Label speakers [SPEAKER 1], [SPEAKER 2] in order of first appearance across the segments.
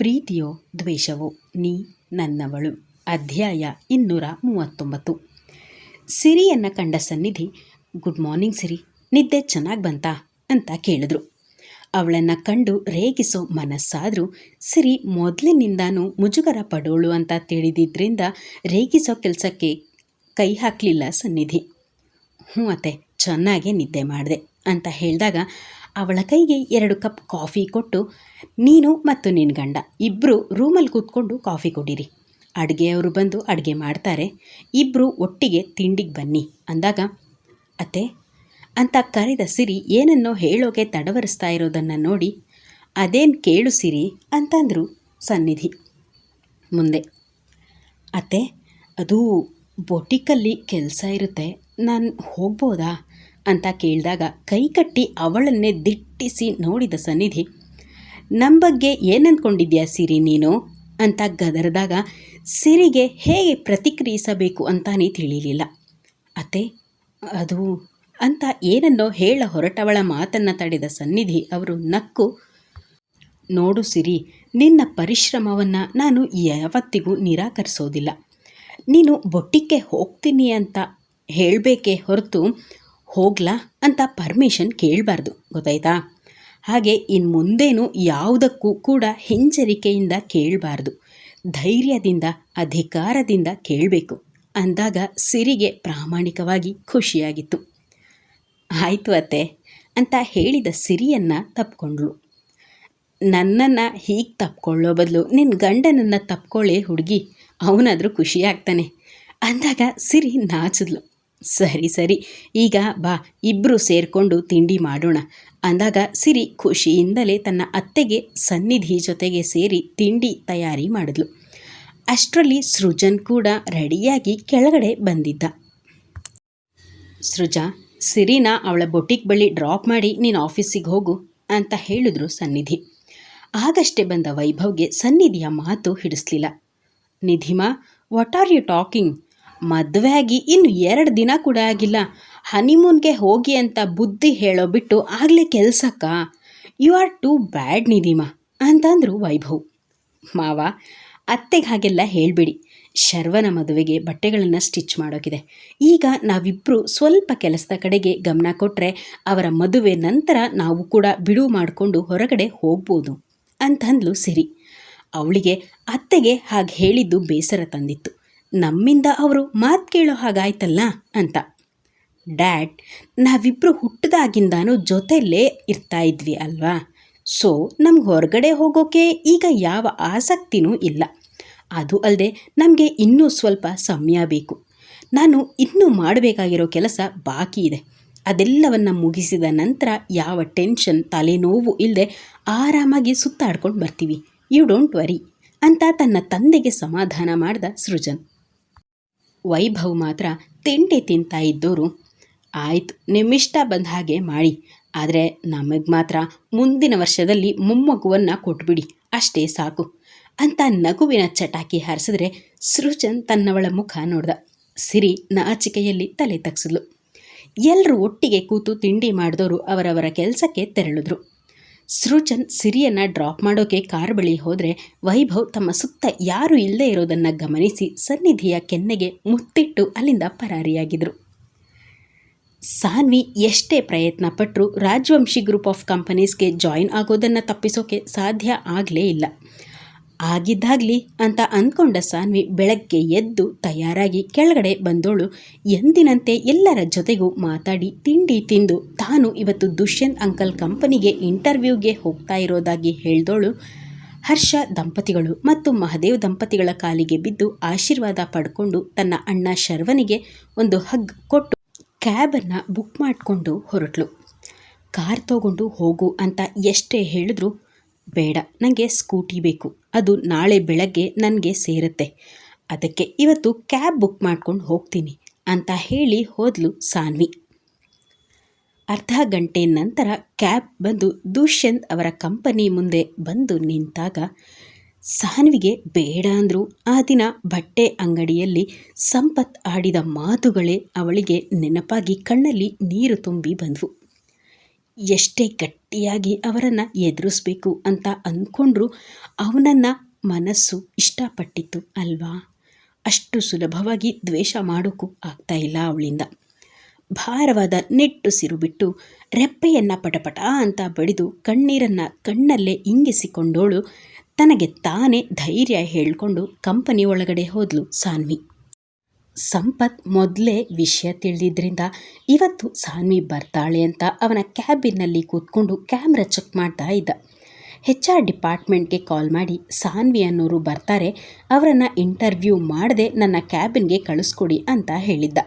[SPEAKER 1] ಪ್ರೀತಿಯೋ ದ್ವೇಷವೋ ನೀ ನನ್ನವಳು. ಅಧ್ಯಾಯ ಇನ್ನೂರ ಮೂವತ್ತೊಂಬತ್ತು. ಸಿರಿಯನ್ನು ಕಂಡ ಸನ್ನಿಧಿ, ಗುಡ್ ಮಾರ್ನಿಂಗ್ ಸಿರಿ, ನಿದ್ದೆ ಚೆನ್ನಾಗಿ ಬಂತಾ? ಅಂತ ಕೇಳಿದ್ರು. ಅವಳನ್ನು ಕಂಡು ರೇಗಿಸೋ ಮನಸ್ಸಾದರೂ, ಸಿರಿ, ಮೊದಲಿನಿಂದಾನೂ ಮುಜುಗರ ಪಡೋಳು ಅಂತ ತಿಳಿದಿದ್ದರಿಂದ ರೇಗಿಸೋ ಕೆಲಸಕ್ಕೆ ಕೈ ಹಾಕಲಿಲ್ಲ ಸನ್ನಿಧಿ. ಹ್ಞೂ ಅತ್ತೆ, ಚೆನ್ನಾಗೇ ನಿದ್ದೆ ಮಾಡಿದೆ, ಅಂತ ಹೇಳಿದಾಗ ಅವಳ ಕೈಗೆ ಎರಡು ಕಪ್ ಕಾಫಿ ಕೊಟ್ಟು, ನೀನು ಮತ್ತು ನಿನ್ನ ಗಂಡ ಇಬ್ಬರು ರೂಮಲ್ಲಿ ಕೂತ್ಕೊಂಡು ಕಾಫಿ ಕೊಡಿರಿ. ಅಡುಗೆಯವರು ಬಂದು ಅಡುಗೆ ಮಾಡ್ತಾರೆ. ಇಬ್ಬರು ಒಟ್ಟಿಗೆ ತಿಂಡಿಗೆ ಬನ್ನಿ ಅಂದಾಗ, ಅತ್ತೆ, ಅಂತ ಕರೆದ ಸಿರಿ ಏನನ್ನೋ ಹೇಳೋಕೆ ತಡವರಿಸ್ತಾ ಇರೋದನ್ನು ನೋಡಿ, ಅದೇನು ಕೇಳು ಸಿರಿ ಅಂತಂದರು ಸನ್ನಿಧಿ. ಮುಂದೆ, ಅತ್ತೆ, ಅದು ಬೊಟಿಕಲ್ಲಿ ಕೆಲಸ ಇರುತ್ತೆ. ನಾನು ಹೋಗ್ಬೋದಾ? ಅಂತ ಕೇಳಿದಾಗ ಕೈಕಟ್ಟಿ ಅವಳನ್ನೇ ದಿಟ್ಟಿಸಿ ನೋಡಿದ ಸನ್ನಿಧಿ ನಮ್ಮ ಬಗ್ಗೆ ಏನಂದ್ಕೊಂಡಿದ್ಯಾ ಸಿರಿ ನೀನು? ಅಂತ ಗದರದಾಗ, ಸಿರಿಗೆ ಹೇಗೆ ಪ್ರತಿಕ್ರಿಯಿಸಬೇಕು ಅಂತಾನೇ ತಿಳಿಯಲಿಲ್ಲ ಅತ್ತೆ, ಅದು ಅಂತ ಏನನ್ನೋ ಹೇಳ ಹೊರಟವಳ ಮಾತನ್ನು ತಡೆದ ಸನ್ನಿಧಿ ಅವರು ನಕ್ಕು, ನೋಡು ಸಿರಿ, ನಿನ್ನ ಪರಿಶ್ರಮವನ್ನು ನಾನು ಯಾವತ್ತಿಗೂ ನಿರಾಕರಿಸೋದಿಲ್ಲ. ನೀನು ಬೊಟ್ಟಿಕ್ಕೆ ಹೋಗ್ತೀನಿ ಅಂತ ಹೇಳಬೇಕೇ ಹೊರತು ಹೋಗ್ಲಾ ಅಂತ ಪರ್ಮಿಷನ್ ಕೇಳಬಾರ್ದು, ಗೊತ್ತಾಯ್ತಾ? ಹಾಗೆ ಇನ್ನು ಮುಂದೇನು ಯಾವುದಕ್ಕೂ ಕೂಡ ಹಿಂಜರಿಕೆಯಿಂದ ಕೇಳಬಾರ್ದು. ಧೈರ್ಯದಿಂದ, ಅಧಿಕಾರದಿಂದ ಕೇಳಬೇಕು. ಅಂದಾಗ ಸಿರಿಗೆ ಪ್ರಾಮಾಣಿಕವಾಗಿ ಖುಷಿಯಾಗಿತ್ತು. ಆಯಿತು ಅತ್ತೆ ಅಂತ ಹೇಳಿದ ಸಿರಿಯನ್ನು ತಪ್ಕೊಂಡ್ಳು. ನನ್ನನ್ನು ಹೀಗೆ ತಪ್ಕೊಳ್ಳೋ ಬದಲು ನಿನ್ನ ಗಂಡನನ್ನು ತಪ್ಕೊಳ್ಳೆ ಹುಡುಗಿ, ಅವನಾದರೂ ಖುಷಿಯಾಗ್ತಾನೆ. ಅಂದಾಗ ಸಿರಿ ನಾಚಿದ್ಲು. ಸರಿ ಸರಿ. ಈಗ ಬಾ ಇಬ್ಬರು ಸೇರಿಕೊಂಡು ತಿಂಡಿ ಮಾಡೋಣ. ಅಂದಾಗ ಸಿರಿ ಖುಷಿಯಿಂದಲೇ ತನ್ನ ಅತ್ತೆಗೆ ಸನ್ನಿಧಿ ಜೊತೆಗೆ ಸೇರಿ ತಿಂಡಿ ತಯಾರಿ ಮಾಡಿದ್ಲು. ಅಷ್ಟರಲ್ಲಿ ಸೃಜನ್ ಕೂಡ ರೆಡಿಯಾಗಿ ಕೆಳಗಡೆ ಬಂದಿದ್ದ. ಸೃಜಾ, ಸಿರಿನ ಅವಳ ಬೊಟಿಕ್ ಬಳಿ ಡ್ರಾಪ್ ಮಾಡಿ ನೀನು ಆಫೀಸಿಗೆ ಹೋಗು ಅಂತ ಹೇಳಿದ್ರು ಸನ್ನಿಧಿ. ಆಗಷ್ಟೇ ಬಂದ ವೈಭವ್ಗೆ ಸನ್ನಿಧಿಯ ಮಾತು ಹಿಡಿಸ್ಲಿಲ್ಲ. Nidhima what are you talking ಮದುವೆ ಆಗಿ ಇನ್ನು ಎರಡು ದಿನ ಕೂಡ ಆಗಿಲ್ಲ. ಹನಿಮೂನ್ಗೆ ಹೋಗಿ ಅಂತ ಬುದ್ಧಿ ಹೇಳೋ ಬಿಟ್ಟು ಆಗಲೇ ಕೆಲಸಕ್ಕ? You are too bad Nidhima, ಅಂತಂದರು ವೈಭವ್. ಮಾವ, ಅತ್ತೆಗೆ ಹಾಗೆಲ್ಲ ಹೇಳಬೇಡಿ. ಶರ್ವನ ಮದುವೆಗೆ ಬಟ್ಟೆಗಳನ್ನು ಸ್ಟಿಚ್ ಮಾಡೋಕಿದೆ. ಈಗ ನಾವಿಬ್ಬರು ಸ್ವಲ್ಪ ಕೆಲಸದ ಕಡೆಗೆ ಗಮನ ಕೊಟ್ಟರೆ ಅವರ ಮದುವೆ ನಂತರ ನಾವು ಕೂಡ ಬಿಡುವು ಮಾಡಿಕೊಂಡು ಹೊರಗಡೆ ಹೋಗ್ಬೋದು, ಅಂತಂದ್ಲು ಸಿರಿ. ಅವಳಿಗೆ ಅತ್ತೆಗೆ ಹಾಗೆ ಹೇಳಿದ್ದು ಬೇಸರ ತಂದಿತ್ತು. ನಮ್ಮಿಂದ ಅವರು ಮಾತು ಕೇಳೋ ಹಾಗಾಯ್ತಲ್ಲ ಅಂತ. ಡ್ಯಾಡ್ ನಾವಿಬ್ಬರು ಹುಟ್ಟಿದಾಗಿಂದಾನು ಜೊತೆಯಲ್ಲೇ ಇರ್ತಾ ಇದ್ವಿ ಅಲ್ವಾ? ಸೊ, ನಮ್ಗೆ ಹೊರಗಡೆ ಹೋಗೋಕೆ ಈಗ ಯಾವ ಆಸಕ್ತಿನೂ ಇಲ್ಲ. ಅದು ಅಲ್ಲದೆ ನಮಗೆ ಇನ್ನೂ ಸ್ವಲ್ಪ ಸಮಯ ಬೇಕು. ನಾನು ಇನ್ನೂ ಮಾಡಬೇಕಾಗಿರೋ ಕೆಲಸ ಬಾಕಿ ಇದೆ. ಅದೆಲ್ಲವನ್ನು ಮುಗಿಸಿದ ನಂತರ ಯಾವ ಟೆನ್ಷನ್, ತಲೆನೋವು ಇಲ್ಲದೆ ಆರಾಮಾಗಿ ಸುತ್ತಾಡ್ಕೊಂಡು ಬರ್ತೀವಿ. ಯು ಡೋಂಟ್ ವರಿ ಅಂತ ತನ್ನ ತಂದೆಗೆ ಸಮಾಧಾನ ಮಾಡಿದ ಸೃಜನ್. ವೈಭವ್ ಮಾತ್ರ ತಿಂಡಿ ತಿಂತಾ ಇದ್ದವರು ಆಯಿತು, ನಿಮ್ಮಿಷ್ಟ ಬಂದ ಹಾಗೆ ಮಾಡಿ. ಆದರೆ ನಮಗೆ ಮಾತ್ರ ಮುಂದಿನ ವರ್ಷದಲ್ಲಿ ಮೊಮ್ಮಗುವನ್ನು ಕೊಟ್ಬಿಡಿ, ಅಷ್ಟೇ ಸಾಕು. ಅಂತ ನಗುವಿನ ಚಟಾಕಿ ಹಾರಿಸಿದ್ರೆ ಸೃಜನ್ ತನ್ನವಳ ಮುಖ ನೋಡ್ದ. ಸಿರಿ ನಾಚಿಕೆಯಲ್ಲಿ ತಲೆ ತಗ್ಸಿದ್ಲು. ಎಲ್ಲರೂ ಒಟ್ಟಿಗೆ ಕೂತು ತಿಂಡಿ ಮಾಡಿದವರು ಅವರವರ ಕೆಲಸಕ್ಕೆ ತೆರಳಿದ್ರು. ಸೃಜನ್ ಸಿರಿಯನ್ನು ಡ್ರಾಪ್ ಮಾಡೋಕೆ ಕಾರ್ ಬಳಿ ಹೋದರೆ ವೈಭವ್ ತಮ್ಮ ಸುತ್ತ ಯಾರೂ ಇಲ್ಲದೆ ಇರೋದನ್ನು ಗಮನಿಸಿ ಸನ್ನಿಧಿಯ ಕೆನ್ನೆಗೆ ಮುತ್ತಿಟ್ಟು ಅಲ್ಲಿಂದ ಪರಾರಿಯಾಗಿದ್ರು. ಸಾನ್ವಿ ಎಷ್ಟೇ ಪ್ರಯತ್ನ ಪಟ್ಟರು ರಾಜವಂಶಿ ಗ್ರೂಪ್ ಆಫ್ ಕಂಪನೀಸ್ಗೆ ಜಾಯಿನ್ ಆಗೋದನ್ನು ತಪ್ಪಿಸೋಕೆ ಸಾಧ್ಯ ಆಗಲೇ ಇಲ್ಲ. ಆಗಿದ್ದಾಗಲಿ ಅಂತ ಅಂದ್ಕೊಂಡ ಸಾನ್ವಿ ಬೆಳಗ್ಗೆ ಎದ್ದು ತಯಾರಾಗಿ ಕೆಳಗಡೆ ಬಂದೋಳು. ಎಂದಿನಂತೆ ಎಲ್ಲರ ಜೊತೆಗೂ ಮಾತಾಡಿ ತಿಂಡಿ ತಿಂದು ತಾನು ಇವತ್ತು ದುಷ್ಯಂತ್ ಅಂಕಲ್ ಕಂಪನಿಗೆ ಇಂಟರ್ವ್ಯೂಗೆ ಹೋಗ್ತಾ ಇರೋದಾಗಿ ಹೇಳ್ದೋಳು. ಹರ್ಷ ದಂಪತಿಗಳು ಮತ್ತು ಮಹದೇವ್ ದಂಪತಿಗಳ ಕಾಲಿಗೆ ಬಿದ್ದು ಆಶೀರ್ವಾದ ಪಡ್ಕೊಂಡು ತನ್ನ ಅಣ್ಣ ಶರ್ವನಿಗೆ ಒಂದು ಹಗ್ ಕೊಟ್ಟು ಕ್ಯಾಬನ್ನು ಬುಕ್ ಮಾಡಿಕೊಂಡು ಹೊರಟ್ಲು. ಕಾರ್ ತಗೊಂಡು ಹೋಗು ಅಂತ ಎಷ್ಟೇ ಹೇಳಿದ್ರು ಬೇಡ ನನಗೆ ಸ್ಕೂಟಿ ಬೇಕು. ಅದು ನಾಳೆ ಬೆಳಗ್ಗೆ ನನಗೆ ಸೇರುತ್ತೆ. ಅದಕ್ಕೆ ಇವತ್ತು ಕ್ಯಾಬ್ ಬುಕ್ ಮಾಡ್ಕೊಂಡು ಹೋಗ್ತೀನಿ ಅಂತ ಹೇಳಿ ಹೋದ್ಲು ಸಾನ್ವಿ. ಅರ್ಧ ಗಂಟೆ ನಂತರ ಕ್ಯಾಬ್ ಬಂದು ದುಷ್ಯಂತ್ ಅವರ ಕಂಪನಿ ಮುಂದೆ ಬಂದು ನಿಂತಾಗ ಸಾನ್ವಿಗೆ ಬೇಡ ಅಂದರೂ. ಆ ದಿನ ಬಟ್ಟೆ ಅಂಗಡಿಯಲ್ಲಿ ಸಂಪತ್ ಆಡಿದ ಮಾತುಗಳೇ ಅವಳಿಗೆ ನೆನಪಾಗಿ ಕಣ್ಣಲ್ಲಿ ನೀರು ತುಂಬಿ ಬಂದವು. ಎಷ್ಟೇ ಗಟ್ಟಿಯಾಗಿ ಅವರನ್ನು ಎದುರಿಸ್ಬೇಕು ಅಂತ ಅಂದ್ಕೊಂಡ್ರೂ ಅವನನ್ನು ಮನಸ್ಸು ಇಷ್ಟಪಟ್ಟಿತ್ತು ಅಲ್ವಾ? ಅಷ್ಟು ಸುಲಭವಾಗಿ ದ್ವೇಷ ಮಾಡೋಕ್ಕೂ ಆಗ್ತಾ ಇಲ್ಲ ಅವಳಿಂದ. ಭಾರವಾದ ನಿಟ್ಟುಸಿರು ಬಿಟ್ಟು ರೆಪ್ಪೆಯನ್ನು ಪಟಪಟ ಅಂತ ಬಡಿದು ಕಣ್ಣೀರನ್ನು ಕಣ್ಣಲ್ಲೇ ಇಂಗಿಸಿಕೊಂಡೋಳು. ತನಗೆ ತಾನೇ ಧೈರ್ಯ ಹೇಳಿಕೊಂಡು ಕಂಪನಿ ಒಳಗಡೆ ಹೋದ್ಲು ಸಾನ್ವಿ. ಸಂಪತ್ ಮೊದಲೇ ವಿಷಯ ತಿಳಿದಿದ್ದರಿಂದ ಇವತ್ತು ಸಾನ್ವಿ ಬರ್ತಾಳೆ ಅಂತ ಅವನ ಕ್ಯಾಬಿನ್ನಲ್ಲಿ ಕೂತ್ಕೊಂಡು ಕ್ಯಾಮ್ರಾ ಚೆಕ್ ಮಾಡ್ತಾ ಇದ್ದ. ಹೆಚ್ ಆರ್ ಡಿಪಾರ್ಟ್ಮೆಂಟ್ಗೆ ಕಾಲ್ ಮಾಡಿ ಸಾನ್ವಿ ಅನ್ನೋರು ಬರ್ತಾರೆ, ಅವರನ್ನು ಇಂಟರ್ವ್ಯೂ ಮಾಡದೆ ನನ್ನ ಕ್ಯಾಬಿನ್ಗೆ ಕಳಿಸ್ಕೊಡಿ ಅಂತ ಹೇಳಿದ್ದ.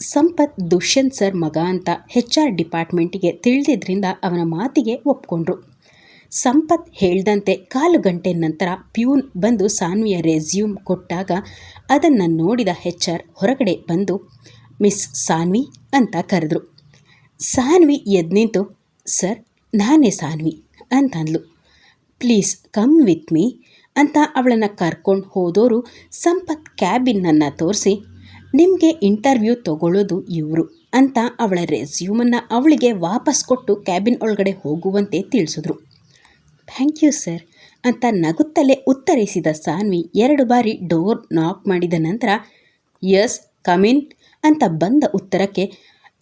[SPEAKER 1] ಸಂಪತ್ ದುಷ್ಯಂತ್ ಸರ್ ಮಗ ಅಂತ ಹೆಚ್ ಆರ್ ಡಿಪಾರ್ಟ್ಮೆಂಟಿಗೆ ತಿಳಿದಿದ್ದರಿಂದ ಅವನ ಮಾತಿಗೆ ಒಪ್ಕೊಂಡ್ರು. ಸಂಪತ್ ಹೇಳ್ದಂತೆ ಕಾಲು ಗಂಟೆ ನಂತರ ಪ್ಯೂನ್ ಬಂದು ಸಾನ್ವಿಯ ರೆಸ್ಯೂಮ್ ಕೊಟ್ಟಾಗ ಅದನ್ನು ನೋಡಿದ ಹೆಚ್ ಆರ್ ಹೊರಗಡೆ ಬಂದು, ಮಿಸ್ ಸಾನ್ವಿ ಅಂತ ಕರೆದ್ರು. ಸಾನ್ವಿ ಎದ್ದು ನಿಂತು ಸರ್, ನಾನೇ ಸಾನ್ವಿ ಅಂತಂದ್ಲು. ಪ್ಲೀಸ್ ಕಮ್ ವಿತ್ ಮೀ ಅಂತ ಅವಳನ್ನು ಕರ್ಕೊಂಡು ಹೋದೋರು ಸಂಪತ್ ಕ್ಯಾಬಿನ್ನನ್ನು ತೋರಿಸಿ, ನಿಮಗೆ ಇಂಟರ್ವ್ಯೂ ತಗೊಳ್ಳೋದು ಇವರು ಅಂತ ಅವಳ ರೆಸ್ಯೂಮನ್ನು ಅವಳಿಗೆ ವಾಪಸ್ ಕೊಟ್ಟು ಕ್ಯಾಬಿನ್ ಒಳಗಡೆ ಹೋಗುವಂತೆ ತಿಳಿಸಿದ್ರು. ಥ್ಯಾಂಕ್ ಯು, ಸರ್, ಅಂತ ನಗುತ್ತಲೇ ಉತ್ತರಿಸಿದ ಸಾನ್ವಿ ಎರಡು ಬಾರಿ ಡೋರ್ ನಾಕ್ ಮಾಡಿದ ನಂತರ, ಯಸ್ ಕಮಿನ್ ಅಂತ ಬಂದ ಉತ್ತರಕ್ಕೆ,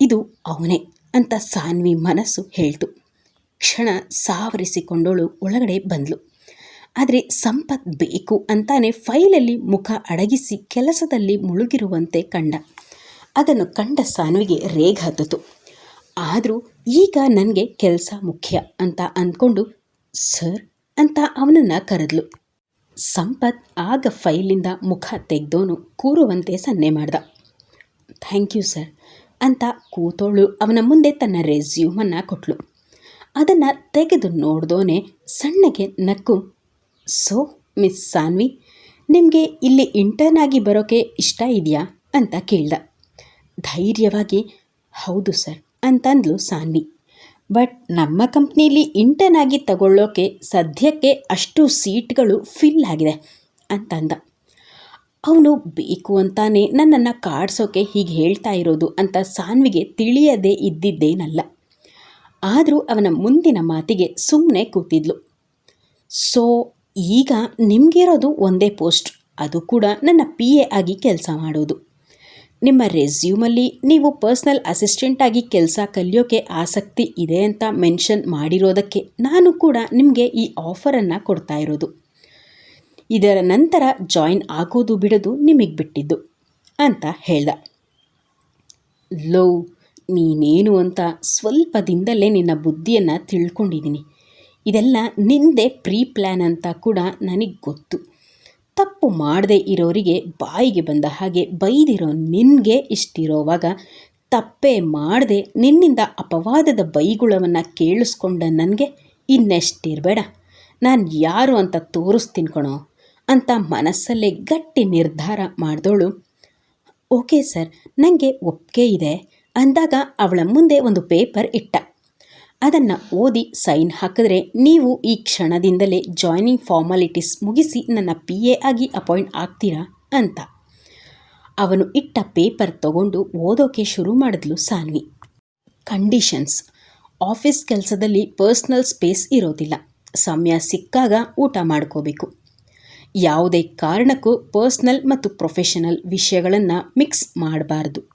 [SPEAKER 1] ಇದು ಅವನೇ ಅಂತ ಸಾನ್ವಿ ಮನಸ್ಸು ಹೇಳ್ತು. ಕ್ಷಣ ಸಾವರಿಸಿಕೊಂಡಳು, ಒಳಗಡೆ ಬಂದಳು ಆದರೆ ಸಂಪತ್ ಬೇಕು ಅಂತಾನೆ ಫೈಲಲ್ಲಿ ಮುಖ ಅಡಗಿಸಿ ಕೆಲಸದಲ್ಲಿ ಮುಳುಗಿರುವಂತೆ ಕಂಡ. ಅದನ್ನು ಕಂಡ ಸಾನ್ವಿಗೆ ರೇಗ್ ಹತ್ತಿತು. ಆದರೂ ಈಗ ನನಗೆ ಕೆಲಸ ಮುಖ್ಯ ಅಂತ ಅಂದ್ಕೊಂಡು ಸರ್ ಅಂತ ಅವನನ್ನು ಕರೆದ್ಲು. ಸಂಪತ್ ಆಗ ಫೈಲಿಂದ ಮುಖ ತೆಗೆದೋನು ಕೂರುವಂತೆ ಸನ್ನೆ ಮಾಡ್ದ. ಥ್ಯಾಂಕ್ ಯು ಸರ್ ಅಂತ ಕೂತೋಳು ಅವನ ಮುಂದೆ ತನ್ನ ರೆಸ್ಯೂಮನ್ನು ಕೊಟ್ಲು. ಅದನ್ನು ತೆಗೆದು ನೋಡ್ದೋನೆ ಸಣ್ಣಗೆ ನಕ್ಕು, ಸೊ, ಮಿಸ್ ಸಾನ್ವಿ, ನಿಮಗೆ ಇಲ್ಲಿ ಇಂಟರ್ನ್ ಆಗಿ ಬರೋಕ್ಕೆ ಇಷ್ಟ ಇದೆಯಾ? ಅಂತ ಕೇಳ್ದ. ಧೈರ್ಯವಾಗಿ, ಹೌದು ಸರ್, ಅಂತಂದ್ಲು ಸಾನ್ವಿ. ಬಟ್ ನಮ್ಮ ಕಂಪ್ನೀಲಿ ಇಂಟರ್ನ್ ಆಗಿ ತಗೊಳ್ಳೋಕೆ ಸದ್ಯಕ್ಕೆ ಅಷ್ಟು ಸೀಟ್ಗಳು ಫಿಲ್ ಆಗಿದೆ ಅಂತಂದ. ಅವನು ಬೇಕು ಅಂತಾನೆ ನನ್ನನ್ನು ಕಾಡ್ಸೋಕೆ ಹೀಗೆ ಹೇಳ್ತಾ ಇರೋದು ಅಂತ ಸಾನ್ವಿಗೆ ತಿಳಿಯದೇ ಇದ್ದಿದ್ದೇನಲ್ಲ. ಆದರೂ ಅವನ ಮುಂದಿನ ಮಾತಿಗೆ ಸುಮ್ಮನೆ ಕೂತಿದ್ಲು. ಸೊ ಈಗ ನಿಮಗಿರೋದು ಒಂದೇ ಪೋಸ್ಟ್ ಅದು ಕೂಡ ನನ್ನ ಪಿ ಎ ಆಗಿ ಕೆಲಸ ಮಾಡೋದು. ನಿಮ್ಮ ರೆಸ್ಯೂಮಲ್ಲಿ ನೀವು ಪರ್ಸ್ನಲ್ ಅಸಿಸ್ಟೆಂಟಾಗಿ ಕೆಲಸ ಕಲಿಯೋಕೆ ಆಸಕ್ತಿ ಇದೆ ಅಂತ ಮೆನ್ಷನ್ ಮಾಡಿರೋದಕ್ಕೆ ನಾನು ಕೂಡ ನಿಮಗೆ ಈ ಆಫರನ್ನು ಕೊಡ್ತಾ ಇರೋದು. ಇದರ ನಂತರ ಜಾಯಿನ್ ಆಗೋದು ಬಿಡೋದು ನಿಮಗೆ ಬಿಟ್ಟಿದ್ದು ಅಂತ ಹೇಳ್ದ. ಲೋ, ನೀನೇನು ಅಂತ ಸ್ವಲ್ಪದಿಂದಲೇ ನಿನ್ನ ಬುದ್ಧಿಯನ್ನು ತಿಳ್ಕೊಂಡಿದ್ದೀನಿ ಇದೆಲ್ಲ ನಿಂದೆ ಪ್ರೀ ಪ್ಲ್ಯಾನ್ ಅಂತ ಕೂಡ ನನಗೆ ಗೊತ್ತು. ತಪ್ಪು ಮಾಡದೇ ಇರೋರಿಗೆ ಬಾಯಿಗೆ ಬಂದ ಹಾಗೆ ಬೈದಿರೋ ನಿನಗೆ ಇಷ್ಟಿರೋವಾಗ ತಪ್ಪೇ ಮಾಡದೆ ನಿನ್ನಿಂದ ಅಪವಾದದ ಬೈಗುಳವನ್ನು ಕೇಳಿಸ್ಕೊಂಡ ನನಗೆ ಇನ್ನೆಷ್ಟಿರಬೇಡ. ನಾನು ಯಾರು ಅಂತ ತೋರಿಸ್ತೀನಿ ಕಣೋ ಅಂತ ಮನಸ್ಸಲ್ಲೇ ಗಟ್ಟಿ ನಿರ್ಧಾರ ಮಾಡಿದವಳು ಓಕೆ ಸರ್ ನನಗೆ ಒಪ್ಪಿಗೆ ಇದೆ ಅಂದಾಗ ಅವಳ ಮುಂದೆ ಒಂದು ಪೇಪರ್ ಇಟ್ಟ. ಅದನ್ನು ಓದಿ ಸೈನ್ ಹಾಕಿದ್ರೆ ನೀವು ಈ ಕ್ಷಣದಿಂದಲೇ ಜಾಯ್ನಿಂಗ್ ಫಾರ್ಮಾಲಿಟೀಸ್ ಮುಗಿಸಿ ನನ್ನ ಪಿ ಎ ಆಗಿ ಅಪಾಯಿಂಟ್ ಆಗ್ತೀರಾ ಅಂತ. ಅವನು ಇಟ್ಟ ಪೇಪರ್ ತಗೊಂಡು ಓದೋಕೆ ಶುರು ಮಾಡಿದ್ಲು ಸಾನ್ವಿ. ಕಂಡೀಷನ್ಸ್. ಆಫೀಸ್ ಕೆಲಸದಲ್ಲಿ ಪರ್ಸ್ನಲ್ ಸ್ಪೇಸ್ ಇರೋದಿಲ್ಲ. ಸಮಯ ಸಿಕ್ಕಾಗ ಊಟ ಮಾಡ್ಕೋಬೇಕು. ಯಾವುದೇ ಕಾರಣಕ್ಕೂ ಪರ್ಸ್ನಲ್ ಮತ್ತು ಪ್ರೊಫೆಷನಲ್ ವಿಷಯಗಳನ್ನು ಮಿಕ್ಸ್ ಮಾಡಬಾರ್ದು.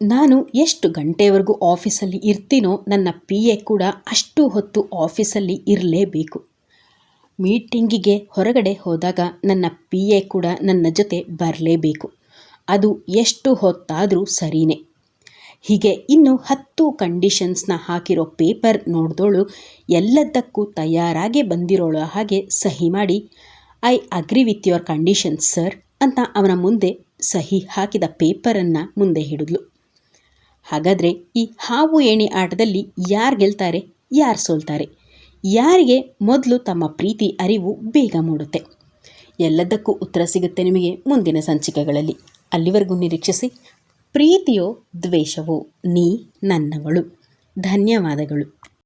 [SPEAKER 1] ನಾನು ಎಷ್ಟು ಗಂಟೆವರೆಗೂ ಆಫೀಸಲ್ಲಿ ಇರ್ತೀನೋ ನನ್ನ ಪಿ ಎ ಕೂಡ ಅಷ್ಟು ಹೊತ್ತು ಆಫೀಸಲ್ಲಿ ಇರಲೇಬೇಕು. ಮೀಟಿಂಗಿಗೆ ಹೊರಗಡೆ ಹೋದಾಗ ನನ್ನ ಪಿ ಎ ಕೂಡ ನನ್ನ ಜೊತೆ ಬರಲೇಬೇಕು. ಅದು ಎಷ್ಟು ಹೊತ್ತಾದರೂ ಸರಿಯೇ ಹೀಗೆ ಇನ್ನು ಹತ್ತು ಕಂಡೀಷನ್ಸ್ನ ಹಾಕಿರೋ ಪೇಪರ್ ನೋಡಿದೋಳು ಎಲ್ಲದಕ್ಕೂ ತಯಾರಾಗಿ ಬಂದಿರೋಳು ಹಾಗೆ ಸಹಿ ಮಾಡಿ, I agree with your conditions sir ಅಂತ ಅವನ ಮುಂದೆ ಸಹಿ ಹಾಕಿದ ಪೇಪರನ್ನು ಮುಂದೆ ಹಿಡಿದ್ಲು. ಹಾಗಾದರೆ ಈ ಹಾವು ಏಣಿ ಆಟದಲ್ಲಿ ಯಾರು ಗೆಲ್ತಾರೆ, ಯಾರು ಸೋಲ್ತಾರೆ? ಯಾರಿಗೆ ಮೊದಲು ತಮ್ಮ ಪ್ರೀತಿ, ಅರಿವು ಬೇಗ ಮೂಡುತ್ತೆ? ಎಲ್ಲದಕ್ಕೂ ಉತ್ತರ ಸಿಗುತ್ತೆ ನಿಮಗೆ ಮುಂದಿನ ಸಂಚಿಕೆಗಳಲ್ಲಿ. ಅಲ್ಲಿವರೆಗೂ ನಿರೀಕ್ಷಿಸಿ. ಪ್ರೀತಿಯೋ ದ್ವೇಷವೋ, ನೀ ನನ್ನವಳು. ಧನ್ಯವಾದಗಳು.